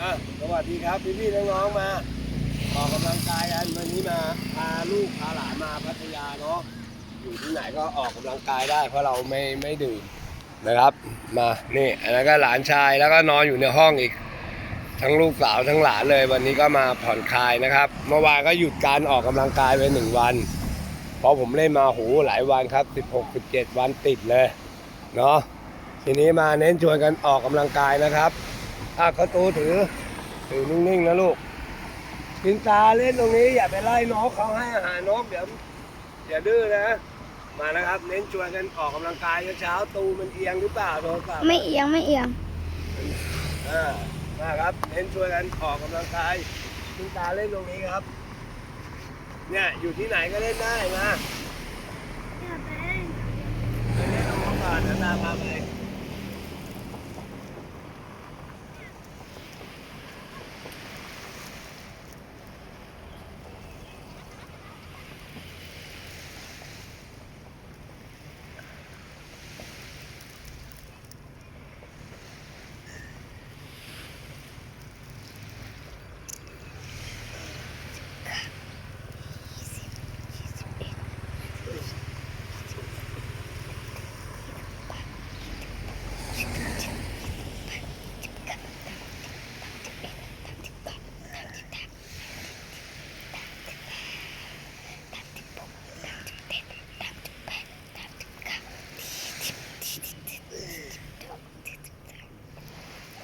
อะสวัสดีครับพี่พี่ๆน้องๆมาออกกำลังกายกันวันนี้มาพาลูกพาหลานมาพัทยาเนาะอยู่ที่ไหนก็ออกกำลังกายได้ เพราะเราไม่ไม่ดื่มนะครับ มานี่อันนั้นก็หลานชายแล้วก็นอนอยู่ในห้องอีก ทั้งลูกสาวทั้งหลานเลย วันนี้ก็มาผ่อนคลายนะครับ เมื่อวานก็หยุดการออกกำลังกายไปหนึ่งวัน เพราะผมเล่นมาโหหลายวันครับ 16 17 วันติดเลยเนาะทีนี้มาเน้นชวนกันออกกำลังกายนะครับ อะเขาตูถือ ถือนิ่งๆนะลูกกินตาเล่นตรงนี้อย่าไปไล่นกเขาให้อาหารนกเดี๋ยวอย่าดื้อนะ มานะครับ เน้นชวนกันออกกำลังกายเช้าๆตูมันเอียงหรือเปล่าโทรศัพท์ไม่เอียงไม่เอียงอ่ามาครับ เน้นชวนกันออกกำลังกายกินตาเล่นตรงนี้ครับ เนี่ยอยู่ที่ไหนก็เล่นได้นะไปเล่นตรงนู้นก่อนนะตาพาไป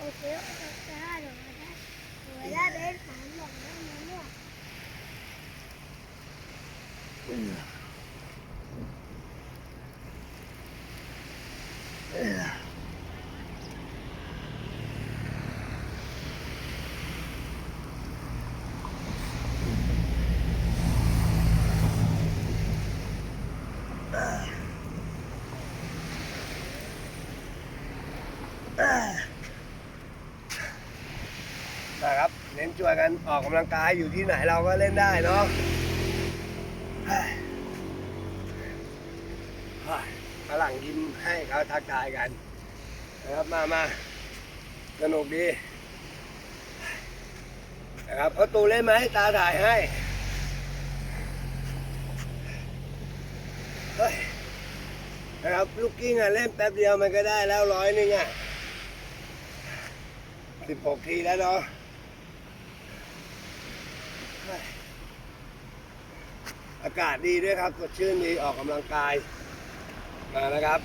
โอเคโอเคได้เดี๋ยวได้เดี๋ยวได้เบสสามหลอกแล้วนะเนี่ย นะครับ เน้นชวนกัน ออกกำลังกายอยู่ที่ไหนเราก็เล่นได้เนาะฝรั่งยิ้มให้เขาทักทายกันนะครับมามาสนุกดีนะครับเขาตูเล่นไหมตาถ่ายให้นะครับลูกกิ้งอะเล่นแป๊บเดียวมันก็ได้แล้วร้อยหนึงอะสิบหกทีแล้วเนาะ อากาศดีด้วยครับสดชื่นดีออกกำลังกายมาแล้วครับ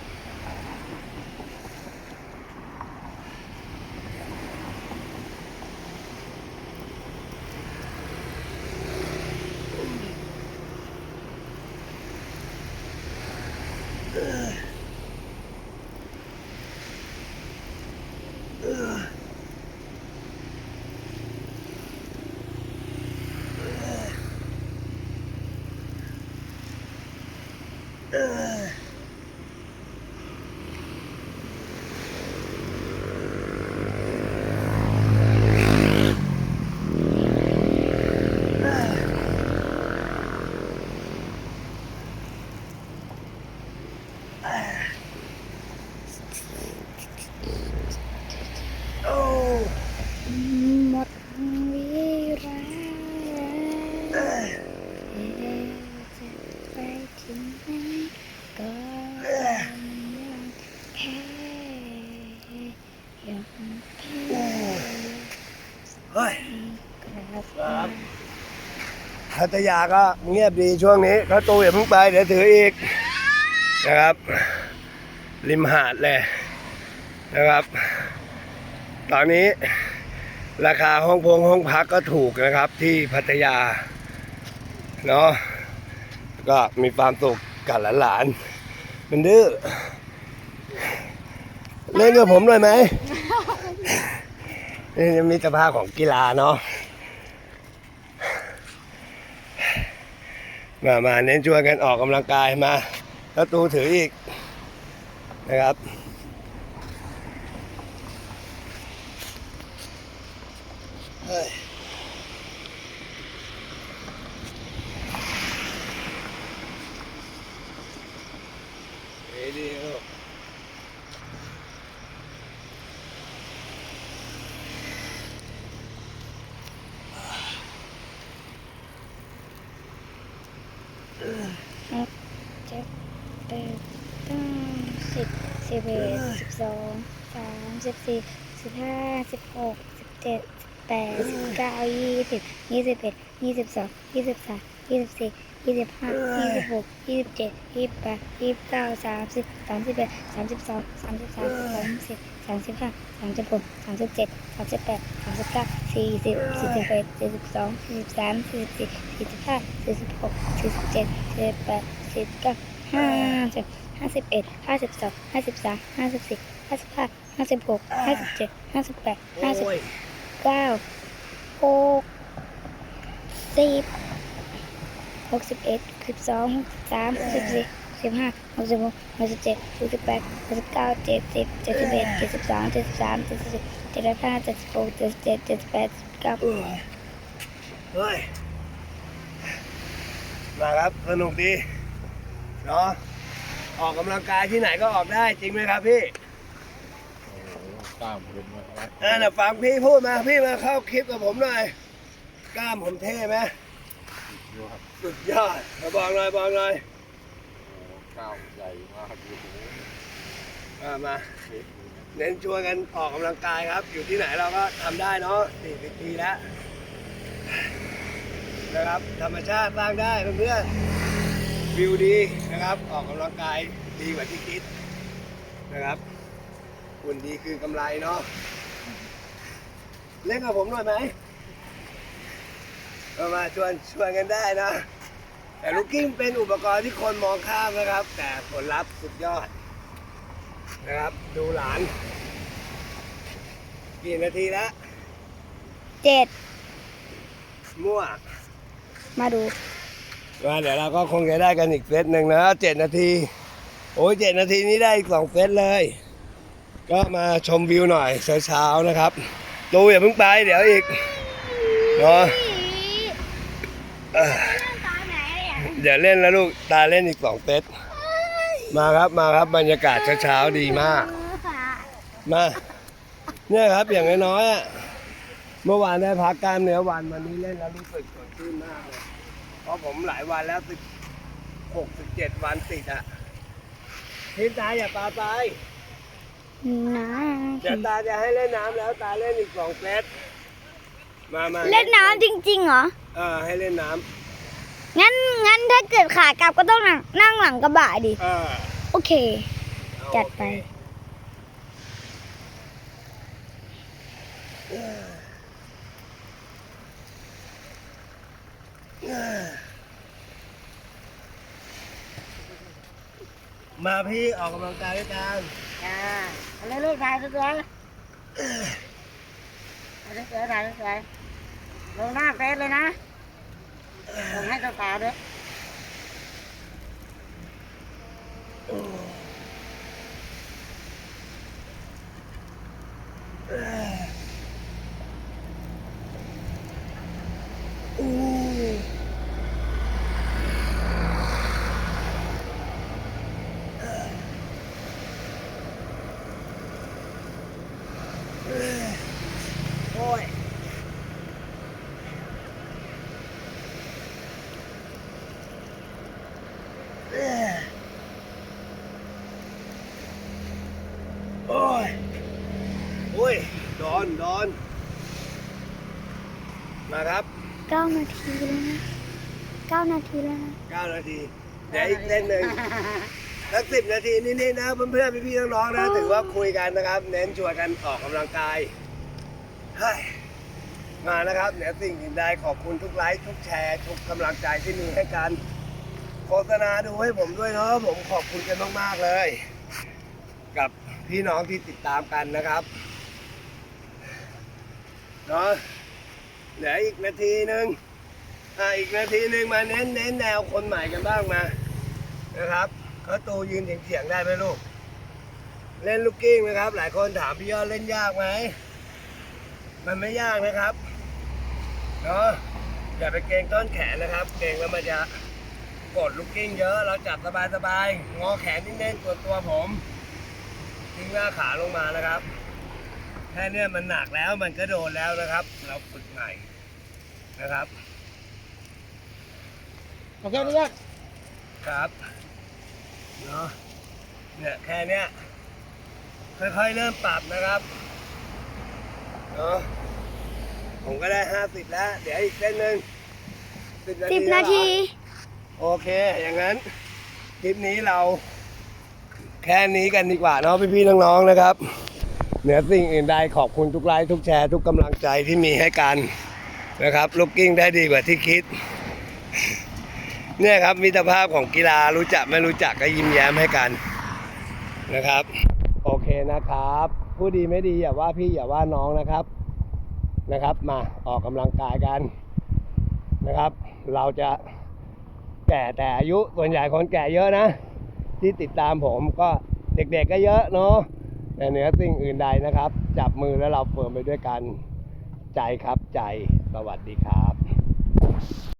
โอ้ หมดเวลาเอ๊ะจะไปถึงไหนก็ยังแค่ยังแค่ เฮ้ย กลับ ครับพั ทยาก็เงียบดีช่วงนี้เขาตูอย่าเพิ่งไปเดี๋ยวถืออีกนะครับ ริมหาดเลยนะครับ ตอนนี้ราคาห้องพงห้องพักก็ถูกนะครับที่พัทยาเนาะก็มีความสุขกับหลานๆมันดื้อเล่นกับผมเลยไหมนี่มีสภาพของกีฬาเนาะ มามาเน้นช่วยกันออกกำลังกายมา แล้วตูถืออีกนะครับเฮ้ยดีดีลูก สิบเอ็ด สิบสองสามสิบสี่สิบห้าสิบหกสิบเจ็ดสิบแปดสิบเก้ายี่สิบยี่สิบเอ็ดยี่สิบสองยี่สิบสามยี่สิบสี่ยี่สิบห้ายี่สิบหกยี่สิบเจ็ดยี่สิบแปดยี่สิบเก้าสามสิบสามสิบเอ็ดสามสิบสองสามสิบสามสามสิบสามสิบห้าสามสิบหกสามสิบเจ็ดสามสิบแปดสามสิบเก้าสี่สิบสี่สิบเอ็ดสี่สิบสองสี่สิบสามสี่สิบสี่สี่สิบห้าสี่สิบหกสี่สิบเจ็ดสี่สิบแปดสี่สิบเก้า ห้าสิบห้าสิบเอ็ดห้าสิบสองห้าสิบสามห้าสิบสี่ห้าสิบห้าห้าสิบหกห้าสิบเจ็ดห้าสิบแปดห้าสิบเก้าหกสิบหกสิบเอ็ดสิบสองสามสิบสี่สิบห้าหกสิบหกหกสิบเจ็ดหกสิบแปดหกสิบเก้าเจ็ดสิบเจ็ดสิบเอ็ดเจ็ดสิบสองเจ็ดสิบสามเจ็ดสิบสี่เจ็ดสิบห้าเจ็ดสิบหกเจ็ดสิบเจ็ดเจ็ดสิบแปดเจ็ดสิบเก้าเฮ้ยมาครับสนุกดี เนาะออกกำลังกายที่ไหนก็ออกได้จริงไหมครับพี่กล้ามเป็นมาแล้วอ่าน่ะฟังพี่พูดมาพี่มาเข้าคลิปกับผมหน่อยกล้ามผมเท่ไหมดูครับสุดยอดมาบอกหน่อยบอกหน่อยโอ้กล้ามใหญ่มากดูโอ้โหอ่ามาเด็กเน้นชวนกันออกกำลังกายครับ อยู่ที่ไหนเราก็ทำได้เนาะสี่สิบปีแล้วนะครับธรรมชาติสร้างได้เพื่อนๆ วิวดีนะครับ ออกกำลังกายดีกว่าที่คิดนะครับหุ่นดีคือกำไรเนาะเล่นกับผมหน่อยไหมเอามาชวนชวนกันได้นะ แต่ลูกกิ้งเป็นอุปกรณ์ที่คนมองข้ามนะครับ แต่ผลลัพธ์สุดยอด นะครับ ดูหลาน กี่นาทีแล้วเจ็ดมั่ว มาดู มาเดี๋ยวเราก็คงจะได้กันอีกเซตหนึ่งนะเจ็ดนาที โอ้ยเจ็ดนาทีนี้ได้อีกสองเซตเลย ก็มาชมวิวหน่อยเช้าๆนะครับตูอย่าเพิ่งไปเดี๋ยวอีกเนาะเอ่อตาไหนอะเดี๋ยวเล่นแล้วลูกตาเล่นอีกสองเซตมาครับมาครับบรรยากาศเช้าๆดีมาก มาเนี่ยครับอย่างน้อยๆอะเมื่อวานได้พักกล้ามเนื้อวันวันนี้เล่นแล้วรู้สึกสดชื่นมากเลย เพราะผมหลายวันแล้วสิบหกสิบเจ็ดวันติดอะทีมตาอย่าปาไปน้เดี๋ยวตาจะให้เล่นน้ำแล้วตาเล่นอีกสองเซตมามาำเล่นน้ำจริงๆเหรอ เออให้เล่นน้งั้นงั้นถ้าเกิดขากลับก็ต้องนั่งนั่งหลังกระบะดิำเออโอเค เอาจัดไป มาพี่ออกกำลังกายด้วยกันอ่าเอาเลยลูกถ่ายสวยๆถ่ายสวยๆถ่ายสวยๆลงหน้าเฟซเลยนะลงให้เจ้าสาวด้วย โอ้ยโอ้ยโอ้ยดอนดอน มาครับเก้านาทีแล้วนะเก้านาทีแล้วนะ9นาทีเดี๋ยวอีกเส้นหนึ่งสักสิบนาทีนิดๆนะเพื่อนๆพี่ๆน้องๆนะถือว่าคุยกันนะครับ เน้นชวนกันออกกำลังกายเฮ้ยมานะครับเหนือสิ่งอื่นใดขอบคุณทุกไลค์ทุกแชร์ทุกกำลังใจที่มีให้กันโฆษณาดูให้ผมด้วยเนาะผมขอบคุณกันมากๆเลย กับพี่น้องที่ติดตามกันนะครับเนาะ เหลืออีกนาทีหนึ่งอ่าอีกนาทีหนึ่งมาเน้นเน้นแนวคนใหม่กันบ้างมา นะครับเขาตูยืนเฉียงๆได้ไหมลูก เล่นลูกกิ้งนะครับ หลายคนถามพี่ยอดเล่นยากไหม มันไม่ยากนะครับ เนาะอย่าไปเกรงต้นแขนนะครับ เกรงแล้วมันจะกดลูกกิ้งเยอะ เราจับสบายๆ งอแขนนิ่งๆตัวตัวผมทิ้งหน้าขาลงมานะครับ แค่เนี้ยมันหนักแล้วมันก็โดนแล้วนะครับ เราฝึกใหม่ นะครับโอเคพี่ยอดครับเนาะเนี่ยแค่เนี้ยค่อยๆเริ่มปรับนะครับเนาะผมก็ได้ห้าสิบแล้ว เดี๋ยวอีกเส้นหนึ่งสิบนาทีสิบนาที โอเค อย่างนั้นคลิปนี้เรา แค่นี้กันดีกว่าเนาะพี่ๆน้องๆนะครับ เหนือสิ่งอื่นใดขอบคุณทุกไลค์ทุกแชร์ทุกกำลังใจที่มีให้กัน นะครับลูกกิ้งได้ดีกว่าที่คิด เนี่ยครับมิตรภาพของกีฬารู้จักไม่รู้จักก็ยิ้มแย้มให้กันนะครับ โอเคนะครับ ผู้ดีไม่ดีอย่าว่าพี่อย่าว่าน้องนะครับนะครับ มาออกกำลังกายกันนะครับ เราจะแก่แต่อายุส่วนใหญ่คนแก่เยอะนะ ที่ติดตามผมก็เด็กๆก็เยอะเนาะแต่เหนือสิ่งอื่นใดนะครับ จับมือแล้วเราเฟิร์มไปด้วยกันใจครับ ใจ สวัสดีครับ